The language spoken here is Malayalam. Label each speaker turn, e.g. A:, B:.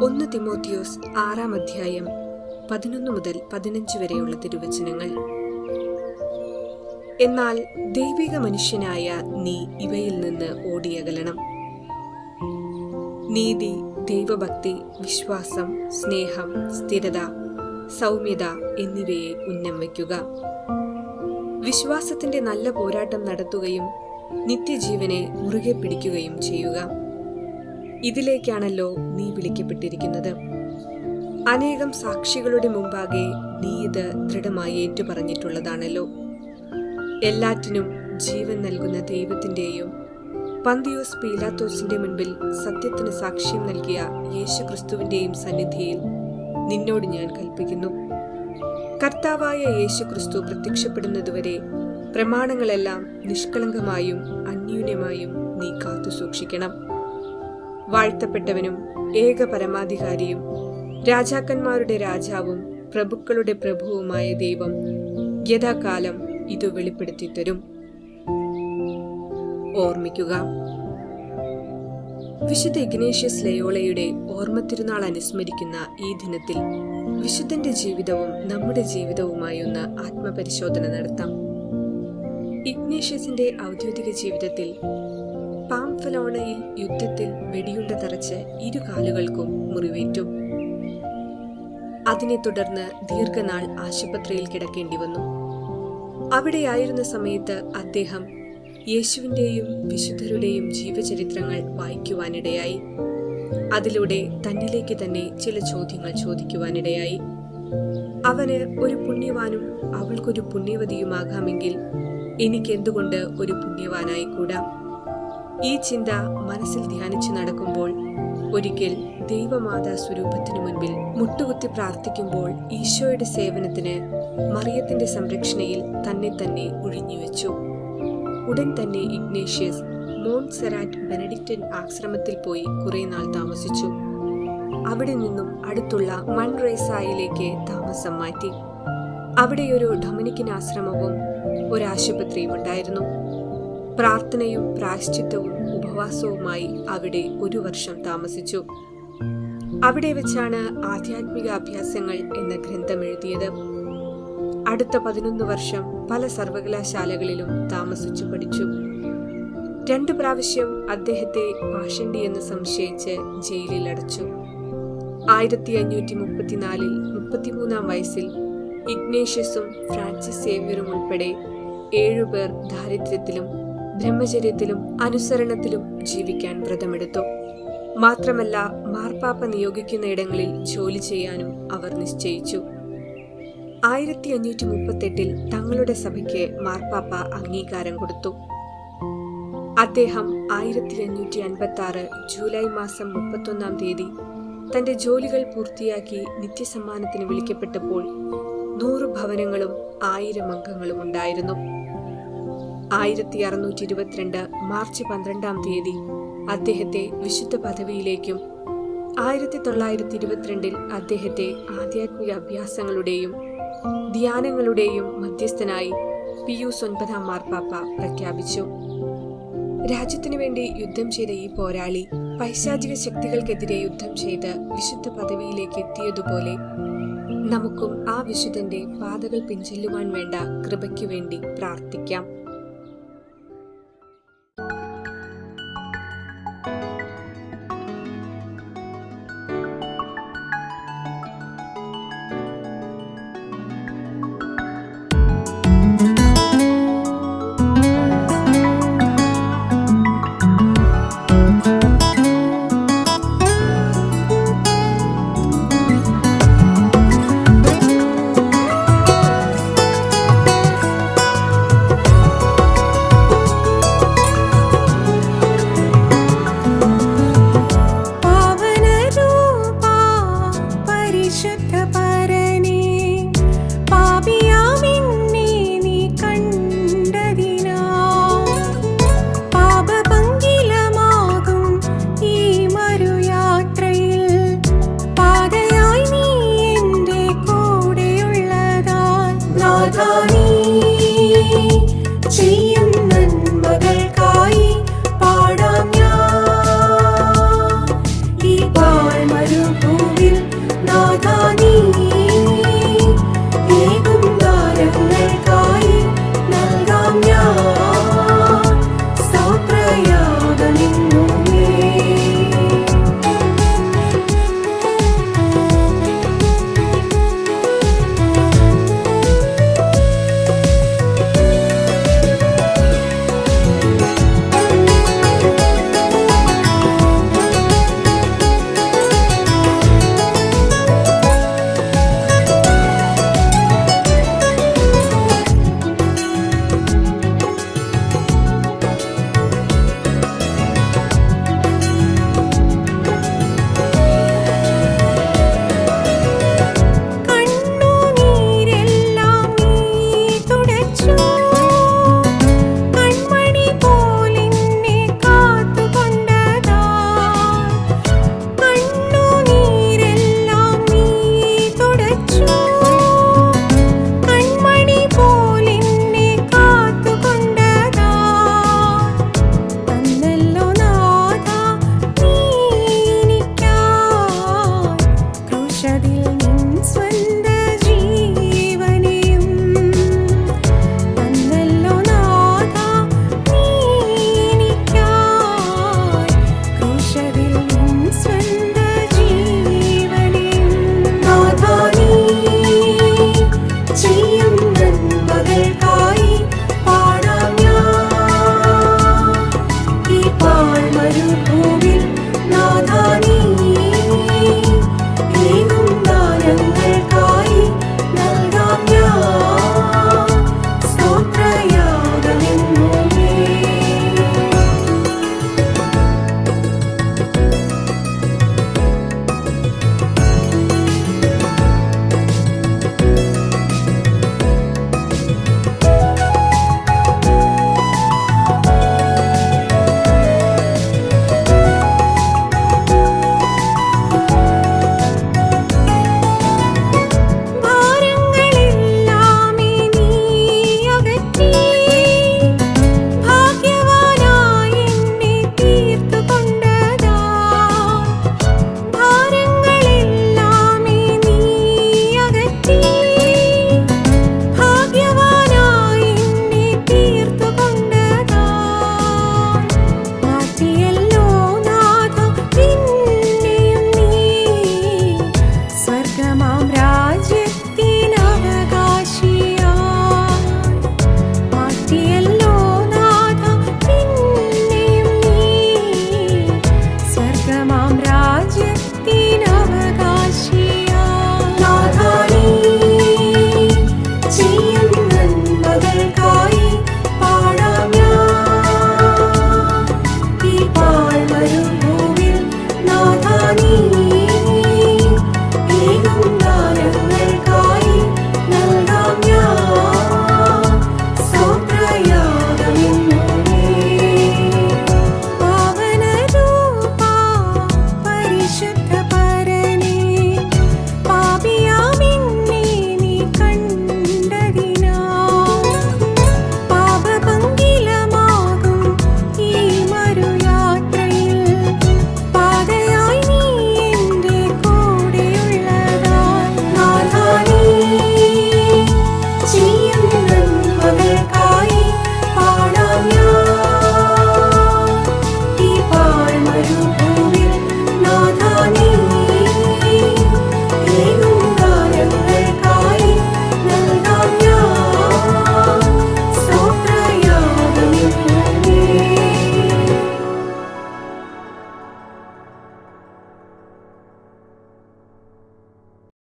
A: ഒന്ന് തിമോത്തിയോസ് ആറാം അധ്യായം പതിനൊന്ന് മുതൽ പതിനഞ്ച് വരെയുള്ള തിരുവചനങ്ങൾ. എന്നാൽ ദൈവിക മനുഷ്യനായ നീ ഇവയിൽ നിന്ന് ഓടിയകലണം. നീതി ദൈവഭക്തി വിശ്വാസം സ്നേഹം സ്ഥിരത സൗമ്യത എന്നിവയെ ഉന്നം വയ്ക്കുക. വിശ്വാസത്തിന്റെ നല്ല പോരാട്ടം നടത്തുകയും നിത്യജീവനെ മുറുകെ പിടിക്കുകയും ചെയ്യുക. ഇതിലേക്കാണല്ലോ നീ വിളിക്കപ്പെട്ടിരിക്കുന്നത്. അനേകം സാക്ഷികളുടെ മുമ്പാകെ നീ ഇത് ദൃഢമായി ഏറ്റുപറഞ്ഞിട്ടുള്ളതാണല്ലോ. എല്ലാറ്റിനും ജീവൻ നൽകുന്ന ദൈവത്തിന്റെയും പന്തിയോസ് പീലാത്തോസിന്റെ മുൻപിൽ സത്യത്തിന് സാക്ഷ്യം നൽകിയ യേശു ക്രിസ്തുവിന്റെയും സന്നിധിയിൽ നിന്നോട് ഞാൻ കൽപ്പിക്കുന്നു. കർത്താവായ യേശു ക്രിസ്തു പ്രത്യക്ഷപ്പെടുന്നതുവരെ പ്രമാണങ്ങളെല്ലാം നിഷ്കളങ്കമായും അന്യൂന്യമായും നീ കാത്തു സൂക്ഷിക്കണം വാഴ്ത്തപ്പെട്ടവനും ഏക പരമാധികാരിയും രാജാക്കന്മാരുടെ രാജാവും പ്രഭുക്കളുടെ പ്രഭുവുമായ ദൈവം യഥാകാലം ഇത് വെളിപ്പെടുത്തി തരും. ഓർമ്മിക്കുക വിശുദ്ധ ഇഗ്നേഷ്യസ് ലയോളയുടെ ഓർമ്മ തിരുനാൾ അനുസ്മരിക്കുന്ന ഈ ദിനത്തിൽ വിശുദ്ധന്റെ ജീവിതവും നമ്മുടെ ജീവിതവുമായി ഒന്ന് ആത്മപരിശോധന നടത്താം. ഇഗ്നേഷ്യസിന്റെ ഔദ്യോഗിക ജീവിതത്തിൽ പാംഫലോണയിൽ യുദ്ധത്തിൽ വെടിയുണ്ട തറച്ച് ഇരു കാലുകൾക്കും മുറിവേറ്റു. അതിനെ തുടർന്ന് ദീർഘനാൾ ആശുപത്രിയിൽ കിടക്കേണ്ടി വന്നു. അവിടെയായിരുന്ന സമയത്ത് അദ്ദേഹം യേശുവിന്റെയും വിശുദ്ധരുടെയും ജീവചരിത്രങ്ങൾ വായിക്കുവാനിടയായി. അതിലൂടെ തന്നിലേക്ക് തന്നെ ചില ചോദ്യങ്ങൾ ചോദിക്കുവാനിടയായി. അവന് ഒരു പുണ്യവാനും അവൾക്കൊരു പുണ്യവതിയുമാകാമെങ്കിൽ എനിക്കെന്തുകൊണ്ട് ഒരു പുണ്യവാനായിക്കൂടാ? ഈ ചിന്ത മനസ്സിൽ ധ്യാനിച്ചു നടക്കുമ്പോൾ ഒരിക്കൽ ദൈവമാതാ സ്വരൂപത്തിനു മുൻപിൽ മുട്ടുകുത്തി പ്രാർത്ഥിക്കുമ്പോൾ ഈശോയുടെ സേവനത്തിന് മറിയത്തിന്റെ സംരക്ഷണയിൽ തന്നെ തന്നെ ഒഴിഞ്ഞുവെച്ചു ഉടൻ തന്നെ ഇഗ്നേഷ്യസ് മോണ്ട് സെറാറ്റ് ബെനഡിക്റ്റൻ ആശ്രമത്തിൽ പോയി കുറെ നാൾ താമസിച്ചു. അവിടെ നിന്നും അടുത്തുള്ള മൺറേസായിലേക്ക് താമസം മാറ്റി. അവിടെയൊരു ഡൊമിനിക്കൻ ആശ്രമവും ഒരാശുപത്രിയും ഉണ്ടായിരുന്നു. പ്രാർത്ഥനയും പ്രായശ്ചിത്തവും ഉപവാസവുമായി അവിടെ ഒരു വർഷം താമസിച്ചു. അവിടെ വെച്ചാണ് ആധ്യാത്മിക അഭ്യാസങ്ങൾ എന്ന ഗ്രന്ഥം എഴുതിയത്. അടുത്ത പതിനൊന്ന് വർഷം പല സർവകലാശാലകളിലും താമസിച്ചു പഠിച്ചു. രണ്ടു പ്രാവശ്യം അദ്ദേഹത്തെ പാഷണ്ടി എന്ന് സംശയിച്ച് ജയിലിൽ അടച്ചു ആയിരത്തി അഞ്ഞൂറ്റി മുപ്പത്തിനാലിൽ മുപ്പത്തിമൂന്നാം വയസ്സിൽ ഇഗ്നേഷ്യസും ഫ്രാൻസിസ് സേവ്യറും ഉൾപ്പെടെ ഏഴുപേർ ദാരിദ്ര്യത്തിലും ബ്രഹ്മചര്യത്തിലും അനുസരണത്തിലും ജീവിക്കാൻ വ്രതമെടുത്തു. മാത്രമല്ല മാർപ്പാപ്പ നിയോഗിക്കുന്ന ഇടങ്ങളിൽ ജോലി ചെയ്യാനും അവർ നിശ്ചയിച്ചു. ആയിരത്തി അഞ്ഞൂറ്റി മുപ്പത്തെട്ടിൽ തങ്ങളുടെ സഭയ്ക്ക് മാർപ്പാപ്പ അംഗീകാരം കൊടുത്തു. അദ്ദേഹം ആയിരത്തി അഞ്ഞൂറ്റി അൻപത്തി ആറ് ജൂലൈ മാസം മുപ്പത്തൊന്നാം തീയതി തന്റെ ജോലികൾ പൂർത്തിയാക്കി നിത്യസമ്മാനത്തിന് വിളിക്കപ്പെട്ടപ്പോൾ നൂറ് ഭവനങ്ങളും ആയിരം അംഗങ്ങളും ഉണ്ടായിരുന്നു ആയിരത്തി അറുന്നൂറ്റി ഇരുപത്തിരണ്ട് മാർച്ച് പന്ത്രണ്ടാം തീയതി അദ്ദേഹത്തെ വിശുദ്ധ പദവിയിലേക്കും ആയിരത്തി തൊള്ളായിരത്തി ഇരുപത്തിരണ്ടിൽ അദ്ദേഹത്തെ ആധ്യാത്മിക അഭ്യാസങ്ങളുടെയും ധ്യാനങ്ങളുടെയും മധ്യസ്ഥനായി പിയൂസ് ഒൻപതാം മാർപ്പാപ്പ പ്രഖ്യാപിച്ചു. രാജ്യത്തിനു വേണ്ടി യുദ്ധം ചെയ്ത ഈ പോരാളി പൈശാചിക ശക്തികൾക്കെതിരെ യുദ്ധം ചെയ്ത് വിശുദ്ധ പദവിയിലേക്ക് എത്തിയതുപോലെ നമുക്കും ആ വിശുദ്ധന്റെ പാതകൾ പിൻചെല്ലുവാൻ വേണ്ട കൃപയ്ക്കു വേണ്ടി പ്രാർത്ഥിക്കാം.